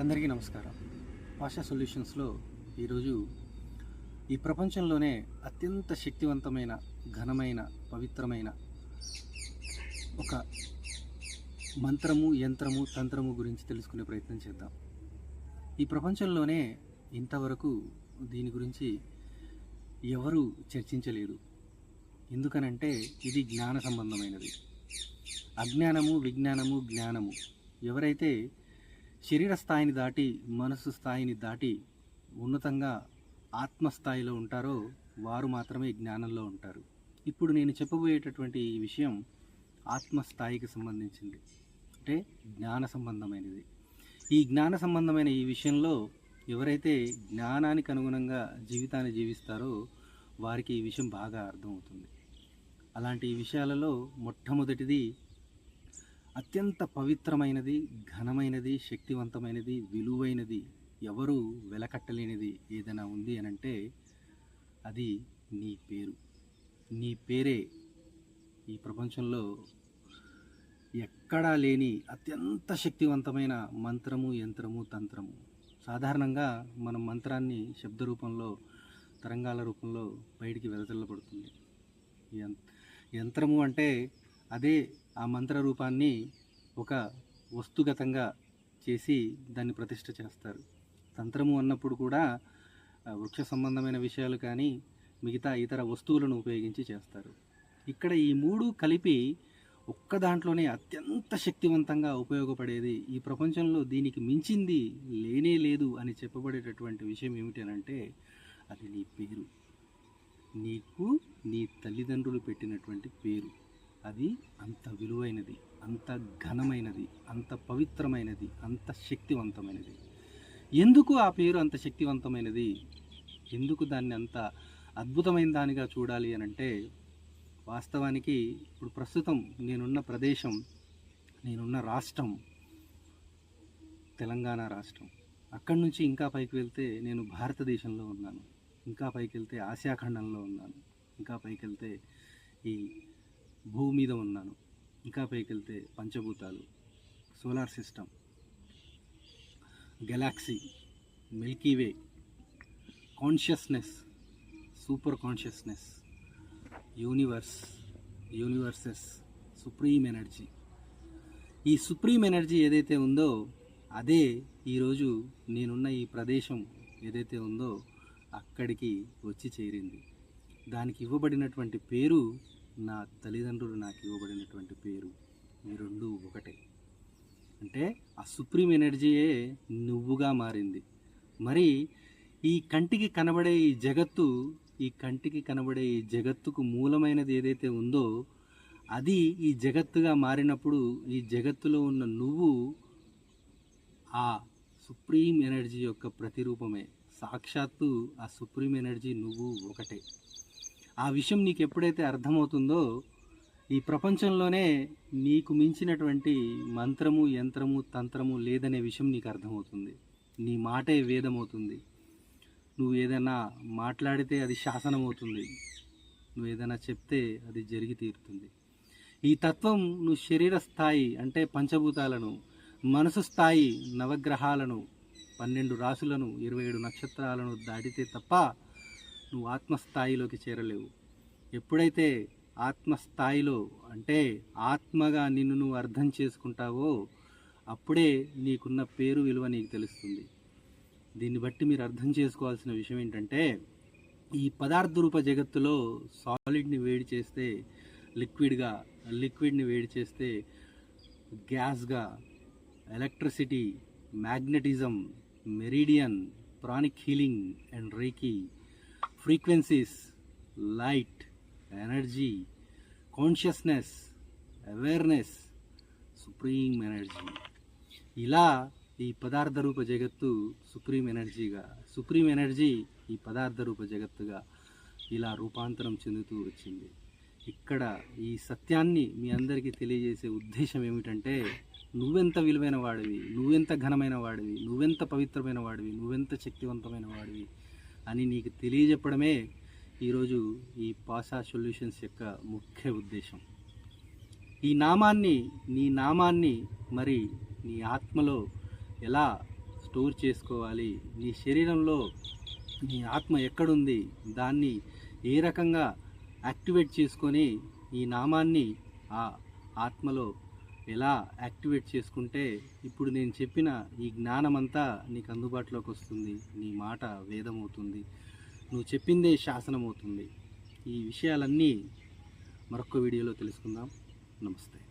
అందరికీ నమస్కారం. భాషా సొల్యూషన్స్లో ఈరోజు ఈ ప్రపంచంలోనే అత్యంత శక్తివంతమైన ఘనమైన పవిత్రమైన ఒక మంత్రము యంత్రము తంత్రము గురించి తెలుసుకునే ప్రయత్నం చేద్దాం. ఈ ప్రపంచంలోనే ఇంతవరకు దీని గురించి ఎవరు చర్చించలేదు ఎందుకనంటే ఇది జ్ఞాన సంబంధమైనది. అజ్ఞానము విజ్ఞానము జ్ఞానము. ఎవరైతే శరీర స్థాయిని దాటి మనసు స్థాయిని దాటి ఉన్నతంగా ఆత్మస్థాయిలో ఉంటారో వారు మాత్రమే జ్ఞానంలో ఉంటారు. ఇప్పుడు నేను చెప్పబోయేటటువంటి ఈ విషయం ఆత్మస్థాయికి సంబంధించింది. అంటే జ్ఞాన సంబంధమైనది. ఈ జ్ఞాన సంబంధమైన ఈ విషయంలో ఎవరైతే జ్ఞానానికి అనుగుణంగా జీవితాన్ని జీవిస్తారో వారికి ఈ విషయం బాగా అర్థమవుతుంది. అలాంటి ఈ విషయాలలో మొట్టమొదటిది అత్యంత పవిత్రమైనది ఘనమైనది శక్తివంతమైనది విలువైనది ఎవరు వెలకట్టలేనిది ఏదైనా ఉంది అని అంటే అది నీ పేరు. నీ పేరే ఈ ప్రపంచంలో ఎక్కడా లేని అత్యంత శక్తివంతమైన మంత్రము యంత్రము తంత్రము. సాధారణంగా మనం మంత్రాన్ని శబ్ద రూపంలో తరంగాల రూపంలో బయటికి వెదజల్లబడుతుంది. యం- యంత్రము అంటే అదే ఆ మంత్ర రూపాన్ని ఒక వస్తుగతంగా చేసి దాన్ని ప్రతిష్ట చేస్తారు. తంత్రము అన్నప్పుడు కూడా వృక్ష సంబంధమైన విషయాలు కానీ మిగతా ఇతర వస్తువులను ఉపయోగించి చేస్తారు. ఇక్కడ ఈ మూడు కలిపి ఒక్క దాంట్లోనే అత్యంత శక్తివంతంగా ఉపయోగపడేది ఈ ప్రపంచంలో దీనికి మించింది లేనే లేదు అని చెప్పబడేటటువంటి విషయం ఏమిటి అని అంటే అది నీ పేరు. నీకు నీ తల్లిదండ్రులు పెట్టినటువంటి పేరు. అది అంత విలువైనది అంత ఘనమైనది అంత పవిత్రమైనది అంత శక్తివంతమైనది. ఎందుకు ఆ పేరు అంత శక్తివంతమైనది? ఎందుకు దాన్ని అంత అద్భుతమైన దానిగా చూడాలి అని అంటే వాస్తవానికి ఇప్పుడు ప్రస్తుతం నేనున్న ప్రదేశం నేనున్న రాష్ట్రం తెలంగాణ రాష్ట్రం. అక్కడి నుంచి ఇంకా పైకి వెళ్తే నేను భారతదేశంలో ఉన్నాను. ఇంకా పైకి వెళ్తే ఆసియా ఖండంలో ఉన్నాను. ఇంకా పైకి వెళ్తే ఈ భూమి మీద ఉన్నాను ఇంకా పైకి వెళ్తే పంచభూతాలు. Solar system. Galaxy. Milky way consciousness. Super consciousness. Universe. Universes. Supreme energy. ఈ సుప్రీం ఎనర్జీ ఏదైతే ఉందో అదే ఈరోజు నేనున్న ఈ ప్రదేశం ఏదైతే ఉందో అక్కడికి వచ్చి చేరింది. దానికి ఇవ్వబడినటువంటి పేరు నా తల్లిదండ్రులు నాకు ఇవ్వబడినటువంటి పేరు ఈ రెండు ఒకటే. అంటే ఆ సుప్రీం ఎనర్జీయే నువ్వుగా మారింది. మరి ఈ కంటికి కనబడే ఈ జగత్తు ఈ కంటికి కనబడే ఈ జగత్తుకు మూలమైనది ఏదైతే ఉందో అది ఈ జగత్తుగా మారినప్పుడు ఈ జగత్తులో ఉన్న నువ్వు ఆ సుప్రీం ఎనర్జీ యొక్క ప్రతిరూపమే. సాక్షాత్తు ఆ సుప్రీం ఎనర్జీ నువ్వు ఒకటే. ఆ విషయం నీకు ఎప్పుడైతే అర్థమవుతుందో ఈ ప్రపంచంలోనే నీకు మించినటువంటి మంత్రము యంత్రము తంత్రము లేదనే విషయం నీకు అర్థమవుతుంది నీ మాటే వేదమవుతుంది. నువ్వు ఏదైనా మాట్లాడితే అది శాసనం అవుతుంది నువ్వు ఏదైనా చెప్తే అది జరిగి తీరుతుంది. ఈ తత్వం నువ్వు శరీర స్థాయి అంటే పంచభూతాలను మనసు స్థాయి నవగ్రహాలను పన్నెండు రాసులను ఇరవై ఏడు నక్షత్రాలను దాటితే తప్ప నువ్వు ఆత్మస్థాయిలోకి చేరలేవు. ఎప్పుడైతే ఆత్మస్థాయిలో అంటే ఆత్మగా నిన్ను నువ్వు అర్థం చేసుకుంటావో అప్పుడే నీకున్న పేరు విలువ నీకు తెలుస్తుంది. దీన్ని బట్టి మీరు అర్థం చేసుకోవాల్సిన విషయం ఏంటంటే ఈ పదార్థ రూప జగత్తులో సాలిడ్ని వేడి చేస్తే లిక్విడ్గా లిక్విడ్ని వేడి చేస్తే గ్యాస్గా electricity magnetism meridian pranic healing and reiki frequencies light energy consciousness awareness supreme energy ఇలా ఈ పదార్థ రూప జగత్తు సుప్రీం ఎనర్జీగా సుప్రీం ఎనర్జీ ఈ పదార్థ రూప జగత్తుగా ఇలా రూపాంతరం చెందుతూ వచ్చింది. ఇక్కడ ఈ సత్యాన్ని మీ అందరికీ తెలియజేసే ఉద్దేశం ఏమిటంటే నువ్వెంత విలువైన వాడివి నువ్వెంత ఘనమైన వాడివి నువ్వెంత పవిత్రమైన వాడివి నువ్వెంత శక్తివంతమైన వాడివి అని నీకు తెలియజెప్పడమే ఈరోజు ఈ పాసా సొల్యూషన్స్ యొక్క ముఖ్య ఉద్దేశం. ఈ నామాన్ని నీ నామాన్ని మరి నీ ఆత్మలో ఎలా స్టోర్ చేసుకోవాలి? నీ శరీరంలో నీ ఆత్మ ఎక్కడుంది? దాన్ని ఏ రకంగా యాక్టివేట్ చేసుకొని ఈ నామాన్ని ఆ ఆత్మలో ఎలా యాక్టివేట్ చేసుకుంటే ఇప్పుడు నేను చెప్పిన ఈ జ్ఞానమంతా నీకు అందుబాటులోకి వస్తుంది నీ మాట వేదం అవుతుంది నువ్వు చెప్పిందే శాసనం అవుతుంది ఈ విషయాలన్నీ మరొక వీడియోలో తెలుసుకుందాం. నమస్తే.